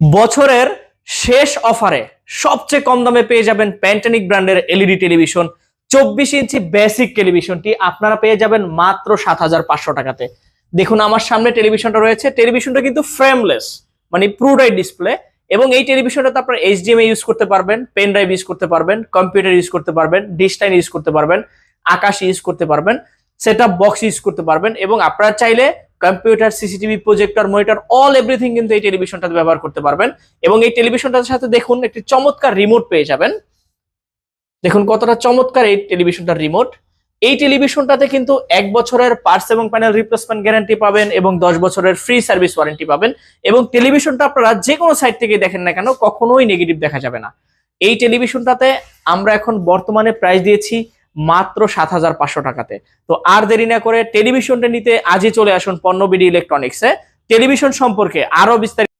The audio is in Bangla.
বছরের শেষ অফারে সবচেয়ে কম দামে পেয়ে যাবেন প্যান্টানিক ব্র্যান্ডের এলইডি টেলিভিশন। চব্বিশ ইঞ্চি বেসিক টেলিভিশনটি আপনারা পেয়ে যাবেন মাত্র সাত হাজার পাঁচশো টাকাতে। দেখুন, আমার সামনে টেলিভিশনটা রয়েছে। টেলিভিশনটা কিন্তু ফ্রেমলেস মানে প্রুডাই ডিসপ্লে এবং এই টেলিভিশনটাতে আপনারা এইচডিএমআই ইউজ করতে পারবেন পেন ড্রাইভ ইউজ করতে পারবেন কম্পিউটার ইউজ করতে পারবেন ডিশ লাইন ইউজ করতে পারবেন, আকাশ ইউজ করতে পারবেন সেট বক্স ইউজ করতে পারবেন এবং আপনারা চাইলে computer, CCTV, projector, monitor, all everything কিন্তু এই টেলিভিশনটাতে ব্যবহার করতে পারবেন। এবং এই টেলিভিশনটার সাথে দেখুন, একটি চমৎকার রিমোট পেয়ে যাবেন। দেখুন কতটা চমৎকার এই টেলিভিশনটার রিমোট এই টেলিভিশনটাতে কিন্তু এক বছরের পার্টস এবং প্যানেল রিপ্লেসমেন্ট গ্যারান্টি পাবেন এবং দশ বছরের ফ্রি সার্ভিস ওয়ারেন্টি পাবেন। এবং টেলিভিশনটা আপনারা যে কোনো সাইট থেকে দেখেন না কেন, কখনোই নেগেটিভ দেখা যাবে না। এই টেলিভিশনটাতে আমরা এখন বর্তমানে প্রাইস দিয়েছি মাত্র সাত হাজার পাঁচশো টাকাতে। তো আর দেরি না করে টেলিভিশনটা নিতে আজই চলে আসুন পণ্যবিডি ইলেকট্রনিক্সে। টেলিভিশন সম্পর্কে আরও বিস্তারিত